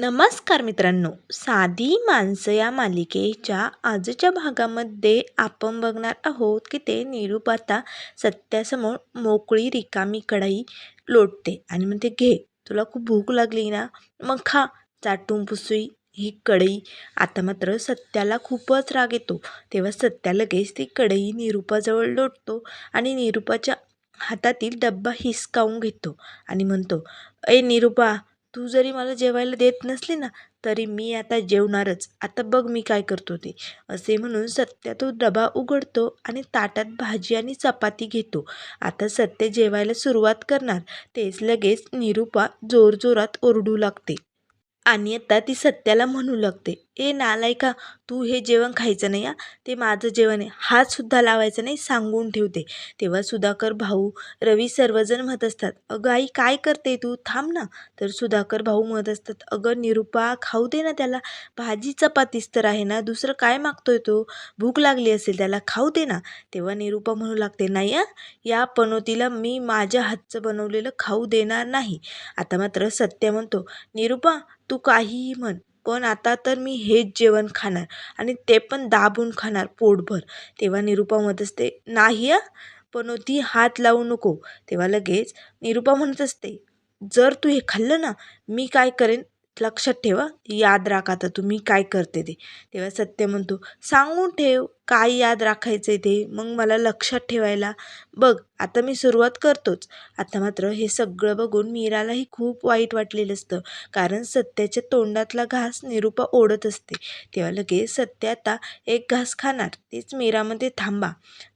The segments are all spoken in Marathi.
नमस्कार मित्रांनो. साधी माणसं या मालिकेच्या आजच्या भागामध्ये आपण बघणार आहोत की ते निरूप आता सत्यासमोर मोकळी रिकामी कढाई लोटते आणि म्हणते घे तुला खूप भूक लागली ना? मग खा चाटून पुसुई ही कढई. आता मात्र सत्याला खूपच राग येतो. तेव्हा सत्या लगेच ती कढई निरूपाजवळ लोटतो आणि निरूपाच्या हातातील डब्बा हिसकावून घेतो आणि म्हणतो ए निरूपा तू जरी मला जेवायला देत नसली ना तरी मी आता जेवणारच. आता बघ मी काय करतो ते. असे म्हणून सत्या तो डबा उघडतो आणि ताटात भाजी आणि चपाती घेतो. आता सत्य जेवायला सुरुवात करणार तेच लगेच निरूपा जोरजोरात ओरडू लागते. आणि आता ती सत्याला म्हणू लागते ए नालायका तू हे जेवण खायचं नाही हा? ते माझं जेवण आहे. हातसुद्धा लावायचं नाही सांगून ठेवते. तेव्हा सुधाकर भाऊ रवी सर्वजण म्हणत असतात अगं आई काय करते तू? थांब ना. तर सुधाकर भाऊ म्हणत असतात अगं निरुपा खाऊ दे ना त्याला. भाजी चपातीच तर आहे ना दुसरं काय मागतोय तो? भूक लागली असेल त्याला खाऊ दे ना. तेव्हा निरुपा म्हणू लागते नाही या या पनोतीला मी माझ्या हातचं बनवलेलं खाऊ देणार नाही. आता मात्र सत्य म्हणतो निरुपा तू काहीही म्हण पण आता तर मी हेच जेवण खाणार आणि ते पण दाबून खाणार पोटभर. तेव्हा निरूपा म्हणत असते नाही आ पण ती हात लावू नको. तेव्हा लगेच निरूपा म्हणत असते जर तू हे खाल्लं ना मी काय करेन? लक्षात ठेवा याद राख आता तू मी काय करते ते. तेव्हा सत्य म्हणतो सांगून ठेव. काय याद राखायचं आहे ते? मग मला लक्षात ठेवायला बघ आता मी सुरुवात करतोच. आता मात्र हे सगळं बघून मीरालाही खूप वाईट वाटलेलं असतं. कारण सत्याच्या तोंडातला घास निरूपा ओढत असते. तेव्हा लगेच सत्य आता एक घास खाणार. तेच मीरामध्ये थांबा.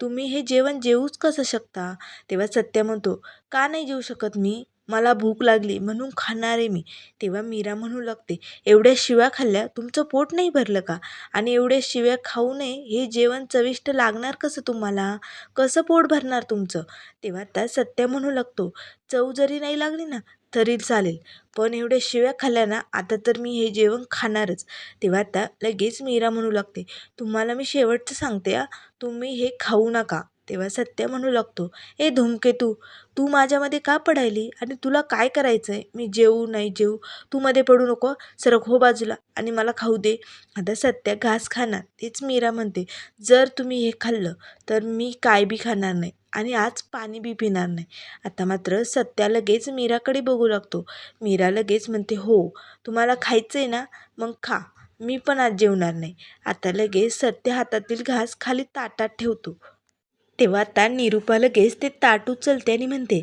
तुम्ही हे जेवण जेवूच कसं शकता? तेव्हा सत्य म्हणतो का नाही जेवू शकत मी? मला भूक लागली म्हणून खाणार आहे मी. तेव्हा मीरा म्हणू लागते एवढ्या शिव्या खाल्ल्या तुमचं पोट नाही भरलं का? आणि एवढ्या शिव्या खाऊ नये हे जेवण चविष्ट लागणार कसं तुम्हाला? कसं पोट भरणार तुमचं? तेव्हा त्या सत्य म्हणू लागतो चव जरी नाही लागली ना तरी चालेल. पण एवढ्या शिव्या खाल्ल्या ना आता तर मी हे जेवण खाणारच. तेव्हा आता लगेच मीरा म्हणू लागते तुम्हाला मी शेवटचं सांगते आ तुम्ही हे खाऊ नका. तेव्हा सत्य म्हणू लागतो ए धूमकेतू तू माझ्यामध्ये का पडायली? आणि तुला काय करायचं आहे मी जेवू नाही जेवू तू मध्ये पडू नको सरक हो बाजूला आणि मला खाऊ दे. आता सत्य घास खाणार तेच मीरा म्हणते जर तुम्ही हे खाल्लं तर मी काय बी खाणार नाही आणि आज पाणी बी पिणार नाही. आता मात्र सत्या लगेच मीराकडे बघू लागतो. मीरा लगेच म्हणते हो तुम्हाला खायचं आहे ना मग खा. मी पण आज जेवणार नाही. आता लगेच सत्य हातातील घास खाली ताटात ठेवतो. तेव्हा आता निरूपा लगेच ते ताट उचलते आणि म्हणते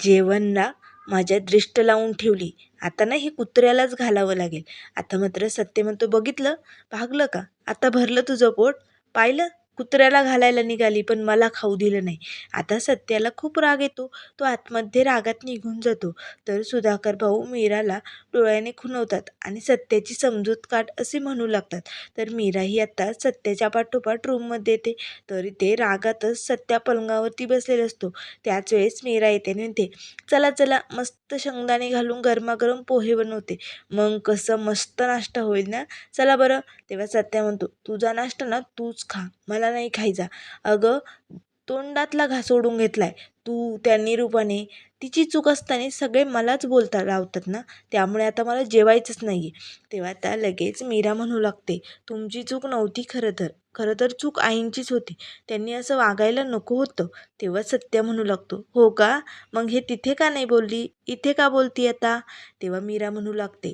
जेवणला माझ्या दृष्ट लावून ठेवली. आता ना हे कुत्र्यालाच घालावं लागेल. आता मात्र सत्य म्हणतो बघितलं? भागलं का? आता भरलं तुझं पोट? पाहिलं? कुत्र्याला घालायला निघाली पण मला खाऊ दिलं नाही. आता सत्याला खूप राग येतो. तो आतमध्ये रागात निघून जातो. तर सुधाकर भाऊ मीराला डोळ्याने खुणवतात आणि सत्याची समजूत काढ असे म्हणू लागतात. तर मीराही आता सत्याच्या पाठोपाठ रूममध्ये येते. तरी ते रागातच सत्या पलंगावरती बसलेला असतो. त्याच वेळेस मीरा येते आणि म्हणते चला चला मस्त शेंगदाणे घालून गरमागरम पोहे बनवते. मग कसं मस्त नाश्ता होईल ना? चला बरं. तेव्हा सत्या म्हणतो तुझा नाश्ता ना तूच खा. मला नाही खायचा. अगं तोंडातला घास ओढून घेतलाय. तू त्या निरूपाने तिची चूक असताना सगळे मलाच बोलता लावतात ना? त्यामुळे आता मला जेवायचंच नाही आहे तेव्हा त्या लगेच मीरा म्हणू लागते तुमची चूक नव्हती खरं तर. खरं तर चूक आईंचीच होती. त्यांनी असं वागायला नको होतं. तेव्हा सत्य म्हणू लागतो हो का? मग हे तिथे का नाही बोलली? इथे का बोलती आता? तेव्हा मीरा म्हणू लागते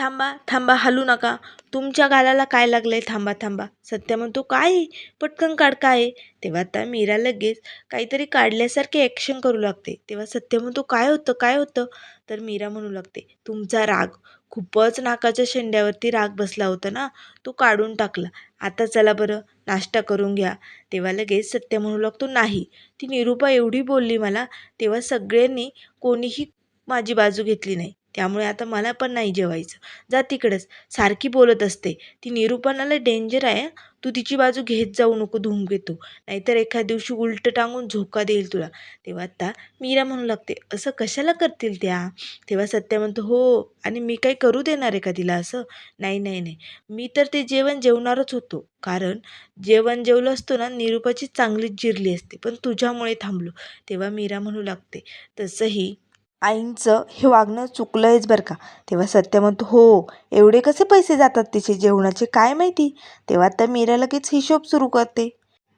थांबा थांबा हलू नका. तुमच्या गालाला काय लागलं आहे थांबा थांबा. सत्य म्हणतो काय? आहे? पटकन काढ काय? आहे? तेव्हा आता मीरा लगेच काहीतरी काढल्यासारखे ॲक्शन करू लागते. तेव्हा सत्य म्हणतो काय होतं? काय होतं? तर मीरा म्हणू लागते तुमचा राग. खूपच नाकाच्या शेंड्यावरती राग बसला होता ना? तो काढून टाकला. आता चला बरं नाश्ता करून घ्या. तेव्हा लगेच सत्य म्हणू लागतो नाही. ती निरूपा एवढी बोलली मला तेव्हा सगळ्यांनी कोणीही माझी बाजू घेतली नाही. त्यामुळे आता मला पण नाही जेवायचं. जा तिकडंच. सारखी बोलत असते. ती निरूपणाला डेंजर आहे तू तिची बाजू घेत जाऊ नको घेतो. नाहीतर एखाद्या दिवशी उलटं टांगून झोका देईल तुला. तेव्हा आता मीरा म्हणू लागते असं कशाला करतील त्या? तेव्हा सत्य म्हणतो हो आणि मी काही करू देणार आहे का तिला असं? नाही नाही नाही. मी तर ते जेवण जेवणारच होतो. कारण जेवण जेवलं असतो ना निरूपाची चांगलीच जिरली असते. पण तुझ्यामुळे थांबलो. तेव्हा मीरा म्हणू लागते तसंही आईंचं हे वागणं चुकलं आहेच बरं का. तेव्हा सत्या म्हणतो हो एवढे कसे पैसे जातात तिचे जेवणाचे? काय माहिती? तेव्हा तर मीरा लगेच हिशोब सुरू करते.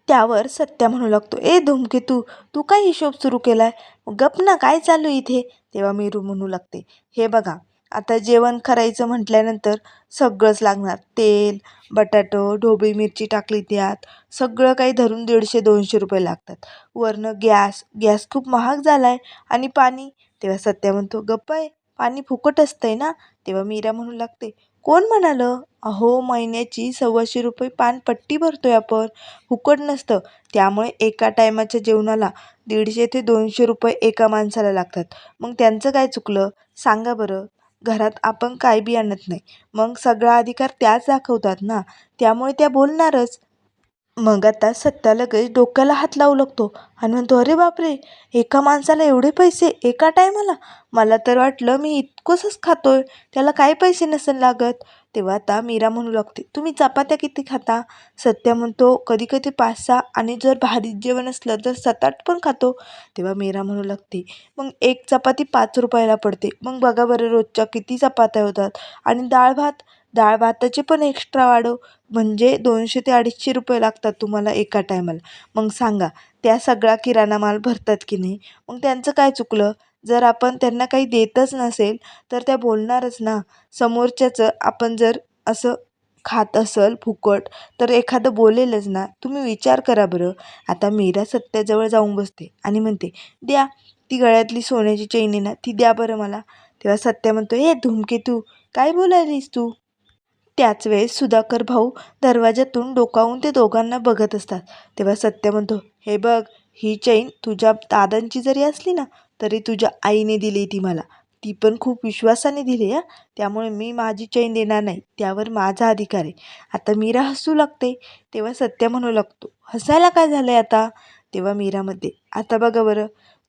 त्यावर सत्या म्हणू लागतो ए धूमकेतू तू काय हिशोब सुरू केलाय? गप ना काय चालू आहे इथे? तेव्हा मीरू म्हणू लागते हे बघा आता जेवण करायचं म्हटल्यानंतर सगळंच लागणार. तेल बटाटो ढोबळी मिरची टाकली त्यात. सगळं काही धरून दीडशे दोनशे रुपये लागतात. वरनं गॅस गॅस खूप महाग झाला आहे आणि पाणी तेव्हा सत्या म्हणतो गप्प आहे पाणी फुकट असतंय ना? तेव्हा मीरा म्हणू लागते कोण म्हणालं? अहो महिन्याची सव्वाशे रुपये पानपट्टी भरतोय आपण. फुकट नसतं. त्यामुळे एका टायमाच्या जेवणाला दीडशे ते दोनशे रुपये एका माणसाला लागतात. मग त्यांचं काय चुकलं? सांगा बरं. घरात आपण काय बी आणत नाही. मग सगळा अधिकार त्याच दाखवतात ना? त्यामुळे त्या बोलणारच. मग आता सत्या लगेच डोक्याला हात लावू लागतो. आणि म्हणतो अरे बापरे एका माणसाला एवढे पैसे एका टायमाला? मला तर वाटलं मी इतकंसंच खातोय. त्याला काही पैसे नसेल लागत. तेव्हा आता मीरा म्हणू लागते तुम्ही चपात्या किती खाता? सत्या म्हणतो कधी कधी पाच सहा आणि जर भारी जेवण असलं तर सात आठ पण खातो. तेव्हा मीरा म्हणू लागते मग एक चपाती पाच रुपयाला पडते. मग बघा बरं रोजच्या किती चपात्या होतात. आणि डाळ भात डाळ भाताचे पण एक्स्ट्रा वाढव. म्हणजे दोनशे ते अडीचशे रुपये लागतात तुम्हाला एका टायमाला मग सांगा त्या सगळा किराणा माल भरतात की नाही? मग त्यांचं काय चुकलं? जर आपण त्यांना काही देतच नसेल तर त्या बोलणारच ना. समोरच्याचं आपण जर असं खात असल फुकट तर एखादं बोलेलच ना. तुम्ही विचार करा बरं. आता मीरा सत्याजवळ जाऊन बसते आणि म्हणते द्या ती गळ्यातली सोन्याची चैन आहे ना ती द्या बरं मला. तेव्हा सत्या म्हणतो हे धूमकेतू काय बोलायलीस तू? त्याच वेळेस सुधाकर भाऊ दरवाजातून डोकावून ते दोघांना बघत असतात. तेव्हा सत्य म्हणतो हे बघ ही चैन तुझ्या दादांची जरी असली ना तरी तुझ्या आईने दिली ती मला. ती पण खूप विश्वासाने दिली आहे त्यामुळे मी माझी चैन देणार नाही. त्यावर माझा अधिकार आहे. आता मीरा हसू लागते. तेव्हा सत्य म्हणू लागतो हसायला काय झालं आहे आता? तेव्हा मीरामध्ये आता बघा बरं.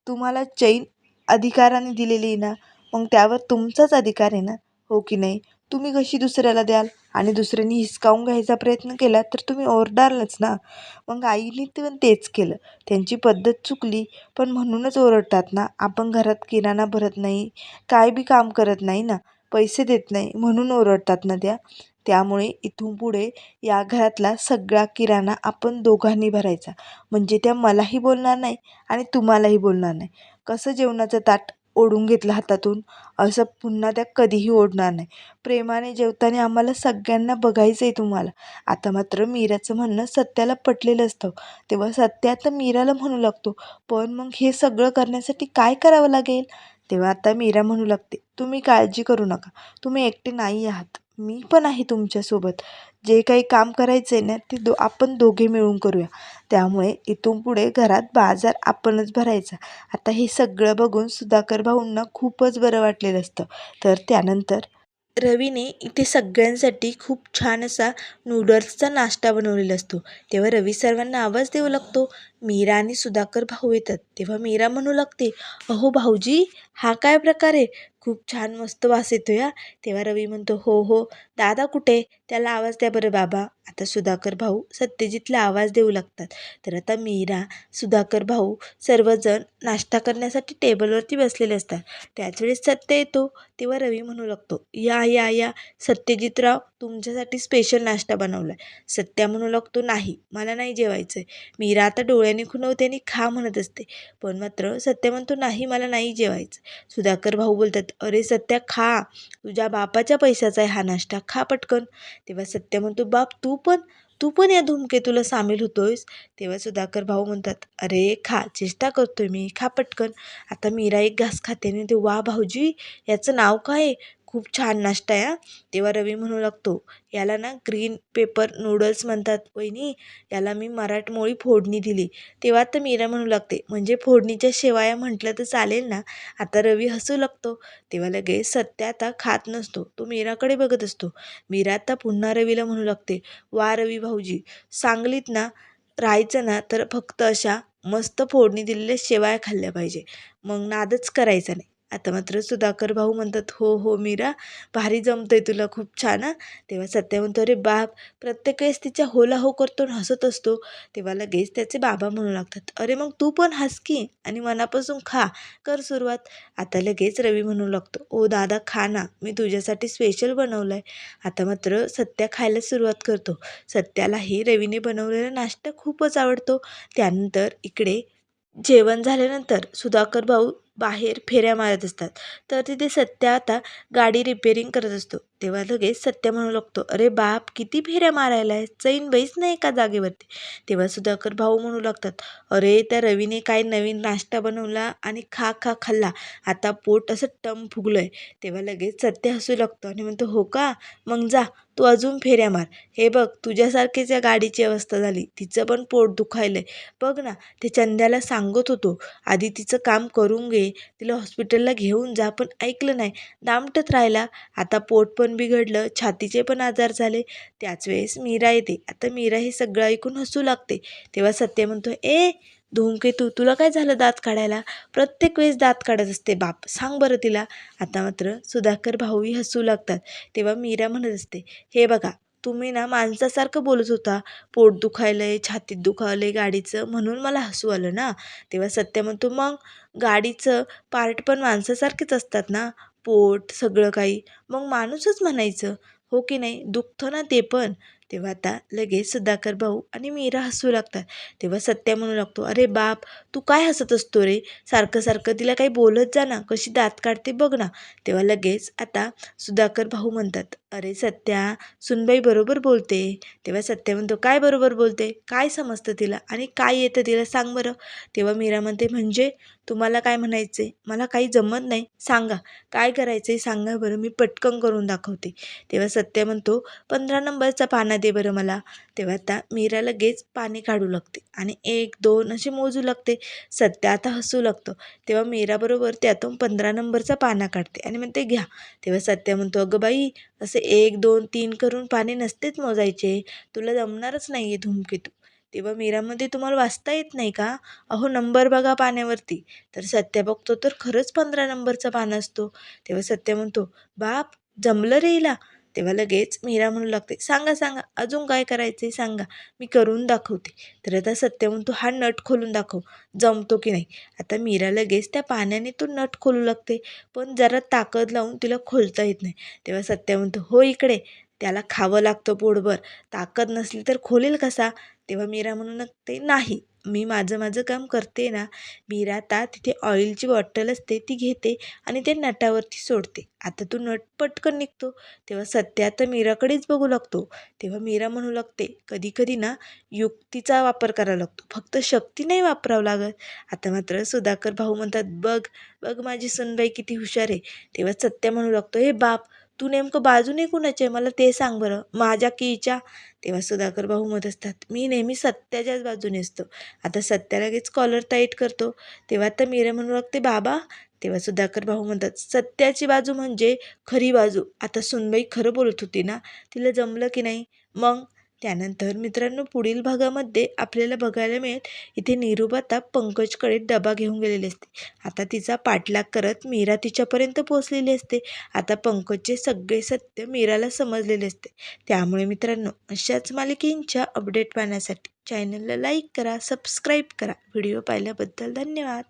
तुम्हाला चैन अधिकाराने दिलेली आहे ना मग त्यावर तुमचाच अधिकार आहे ना? हो की नाही? तुम्ही कशी दुसऱ्याला द्याल आणि दुसऱ्यांनी हिसकावून घ्यायचा प्रयत्न केला तर तुम्ही ओरडालच ना. मग आईने पण तेच केलं. त्यांची पद्धत चुकली पण म्हणूनच ओरडतात ना. आपण घरात किराणा भरत नाही काय बी काम करत नाही ना. पैसे देत नाही म्हणून ओरडतात ना त्या. त्यामुळे इथून पुढे या घरातला सगळा किराणा आपण दोघांनी भरायचा. म्हणजे त्या मलाही बोलणार नाही आणि तुम्हालाही बोलणार नाही. कसं जेवणाचं ताट ओढून घेतलं हातातून. असं पुन्हा त्या कधीही ओढणार नाही. प्रेमाने जेवताना आम्हाला सगळ्यांना बघायचं आहे तुम्हाला. आता मात्र मीराचं म्हणणं सत्याला पटलेलं असतं. तेव्हा सत्य आता मीराला म्हणू लागतो. पण मग हे सगळं करण्यासाठी काय करावं लागेल? तेव्हा आता मीरा म्हणू लागते तुम्ही काळजी करू नका. तुम्ही एकटे नाही आहात. मी पण आहे तुमच्यासोबत. जे काही काम करायचं आहे ना ते दो आपण दोघे मिळून करूया. त्यामुळे इथून पुढे घरात बाजार आपणच भरायचा. आता हे सगळं बघून सुधाकर भाऊंना खूपच बरं वाटलेलं असतं. तर त्यानंतर रवीने इथे सगळ्यांसाठी खूप छान असा नूडल्सचा नाश्ता बनवलेला असतो. तेव्हा रवी सर्वांना आवाज देऊ लागतो मीरा आणि सुधाकर भाऊ येतात. तेव्हा मीरा म्हणू लागते अहो भाऊजी हा काय प्रकार आहे? खूप छान मस्त वास येतो या तेव्हा रवी म्हणतो हो हो. दादा कुठे? त्याला आवाज द्या बरं बाबा. आता सुधाकर भाऊ सत्यजितला आवाज देऊ लागतात. तर आता मीरा सुधाकर भाऊ सर्वजण नाश्ता करण्यासाठी टेबलवरती बसलेले असतात. त्याच वेळेस सत्य येतो. तेव्हा रवी म्हणू लागतो या या या. सत्यजितराव तुमच्यासाठी स्पेशल नाश्ता बनवला आहे सत्या म्हणू लागतो नाही मला नाही जेवायचं आहे मीरा आता डोळ्याने खुणवते आणि खा म्हणत असते. पण मात्र सत्य म्हणतो नाही मला नाही जेवायचं. सुधाकर भाऊ बोलतात अरे सत्या खा. तुझ्या बापाच्या पैशाचा आहे हा नाश्ता. खा पटकन. तेव्हा सत्य म्हणतो बाप तू पण तू पण या धूमकेतूला सामील होतोयस. तेव्हा सुधाकर भाऊ म्हणतात अरे खा. चेष्टा करतोय मी. खा पटकन. आता मीरा एक घास खाते आणि ते वा भाऊजी याचं नाव काय आहे? खूप छान नाश्ता आहे हा तेव्हा रवी म्हणू लागतो याला ना ग्रीन पेपर नूडल्स म्हणतात. वहिनी याला मी मराठमोळी फोडणी दिली. तेव्हा तर मीरा म्हणू लागते म्हणजे फोडणीच्या शेवाया म्हटलं तर चालेल ना? आता रवी हसू लागतो. तेव्हा लगेच सत्य आता खात नसतो तो मीराकडे बघत असतो. मीरा आता पुन्हा रवीला म्हणू लागते वा रवी भाऊजी सांगलीत ना राहायचं ना तर फक्त अशा मस्त फोडणी दिलेल्या शेवाया खाल्ल्या पाहिजे. मग नादच करायचा नाही. आता मात्र सुधाकर भाऊ म्हणतात हो हो मीरा भारी जमतंय तुला खूप छान हां. तेव्हा सत्या म्हणतो अरे बाप प्रत्येक वेळेस तिच्या होला हो करतो आणि हसत असतो. तेव्हा लगेच त्याचे बाबा म्हणू लागतात अरे मग तू पण हस की आणि मनापासून खा कर सुरुवात. आता लगेच रवी म्हणू लागतो ओ दादा खा ना मी तुझ्यासाठी स्पेशल बनवलं आहे आता मात्र सत्या खायला सुरुवात करतो. सत्यालाही रवीने बनवलेला नाश्ता खूपच आवडतो. त्यानंतर इकडे जेवण झाल्यानंतर सुधाकर भाऊ बाहेर फेऱ्या मारत असतात. तर तिथे सत्या आता गाडी रिपेअरिंग करत असतो. तेव्हा लगेच सत्या म्हणू लागतो अरे बाप किती फेऱ्या मारायला आहे? चैन बैस नाही एका जागेवरती. तेव्हा सुधाकर भाऊ म्हणू लागतात अरे त्या रवीने काय नवीन नाश्ता बनवला आणि खा खा खाल्ला. आता पोट असं टम फुगलं आहे तेव्हा लगेच सत्य हसू लागतो आणि म्हणतो हो का? मग जा. तू अजून फेऱ्या मार. हे बघ तुझ्यासारखीच या गाडीची अवस्था झाली तिचं पण पोट दुखायलं आहे बघ ना ते चंद्याला सांगत होतो आधी तिचं काम करून घे तिला हॉस्पिटलला घेऊन जा पण ऐकलं नाही. दामटत राहिला. आता पोट पण बिघडलं छातीचे पण आजार झाले. त्याच वेळेस मीरा येते. आता मीरा हे सगळं ऐकून हसू लागते. तेव्हा सत्य म्हणतो ए धूमकेतू तुला काय झालं दात काढायला? प्रत्येक वेळेस दात काढत असते बाप. सांग बरं तिला. आता मात्र सुधाकर भाऊही हसू लागतात. तेव्हा मीरा म्हणत असते हे बघा तुम्ही ना माणसासारखं बोलत होता. पोट दुखायलंय छातीत दुखावलंय गाडीचं म्हणून मला हसू आलं ना. तेव्हा सत्य म्हणतो मग गाडीचं पार्ट पण माणसासारखेच असतात ना? पोट सगळं काही. मग माणूसच म्हणायचं. हो की नाही? दुखतं ना ते पण. तेव्हा आता लगेच सुधाकर भाऊ आणि मीरा हसू लागतात. तेव्हा सत्या म्हणू लागतो अरे बाप तू काय हसत असतो रे? सारखं सारखं तिला काही बोलत जा ना कशी दात काढते बघ ना. तेव्हा लगेच आता सुधाकर भाऊ म्हणतात अरे सत्या सुनबाई बरोबर बोलते. तेव्हा सत्या म्हणतो काय बरोबर बोलते? काय समजतं तिला आणि काय येतं तिला सांग बरं. तेव्हा मीरा म्हणते म्हणजे तुम्हाला काय म्हणायचं आहे मला काही जमत नाही. सांगा. काय करायचं आहे सांगा बरं. मी पटकन करून दाखवते. तेव्हा सत्य म्हणतो पंधरा नंबरचा पाना दे बरं मला. तेव्हा आता मीरा लगेच पाणी काढू लागते आणि एक दोन असे मोजू लागते. सत्य आता हसू लागतं. तेव्हा मीराबरोबर त्यातून पंधरा नंबरचा पाना काढते आणि म्हणते घ्या. तेव्हा सत्य म्हणतो अगं बाई असे एक दोन तीन करून पाने नसतेच मोजायचे. तुला जमणारच नाही आहे धूमकेतू. तेव्हा मीरामध्ये तुम्हाला वाचता येत नाही का? अहो नंबर बघा पाण्यावरती. तर सत्य बघतो तर खरंच पंधरा नंबरचा पान असतो. तेव्हा सत्य म्हणतो बाप जमलं रे हिला. तेव्हा लगेच मीरा म्हणू लागते सांगा सांगा अजून काय करायचं आहे सांगा. मी करून दाखवते. तर आता सत्य म्हणतो हा नट खोलून दाखव जमतो की नाही? आता मीरा लगेच त्या पाण्याने तो नट खोलू लागते पण जरा ताकद लावून तिला खोलता येत नाही. तेव्हा सत्य म्हणतो हो इकडे त्याला खावं लागतं पोटभर. ताकद नसली तर खोलेल कसा? तेव्हा मीरा म्हणू लागते नाही. मी माझं माझं काम करते ना. मीरा आता तिथे ऑइलची बॉटल असते ती घेते आणि ते नटावरती सोडते. आता तो नट पटकन निघतो. तेव्हा सत्य आता मीराकडेच बघू लागतो. तेव्हा मीरा म्हणू लागते कधी कधी ना युक्तीचा वापर करावा लागतो. फक्त शक्ती नाही वापरावं लागत. आता मात्र सुधाकर भाऊ म्हणतात बघ बघ माझी सुनबाई किती हुशार आहे. तेव्हा सत्य म्हणू लागतो हे बाप तू नेमकं बाजूने कुणाचे मला ते सांग बरं. माझ्या कीच्या. तेव्हा सुधाकर भाऊ मत असतात मी नेहमी सत्याच्याच बाजूने असतो. आता सत्या लगेच कॉलर टाईट करतो. तेव्हा तर मीरा म्हणू लागते बाबा. तेव्हा सुधाकर भाऊ म्हणतात सत्याची बाजू म्हणजे खरी बाजू. आता सुनबाई खरं बोलत होती ना? तिला जमलं की नाही? मग? त्यानंतर मित्रांनो पुढील भागामध्ये आपल्याला बघायला मिळेल इथे निरुपाता पंकजकडे डबा घेऊन गेलेली असते. आता तिचा पाठलाग करत मीरा तिच्यापर्यंत पोहोचलेली असते. आता पंकजचे सगळे सत्य मीराला समजलेले असते. त्यामुळे मित्रांनो अशाच मालिकेंच्या अपडेट पाहण्यासाठी चॅनलला लाईक करा सबस्क्राईब करा. व्हिडिओ पाहिल्याबद्दल धन्यवाद.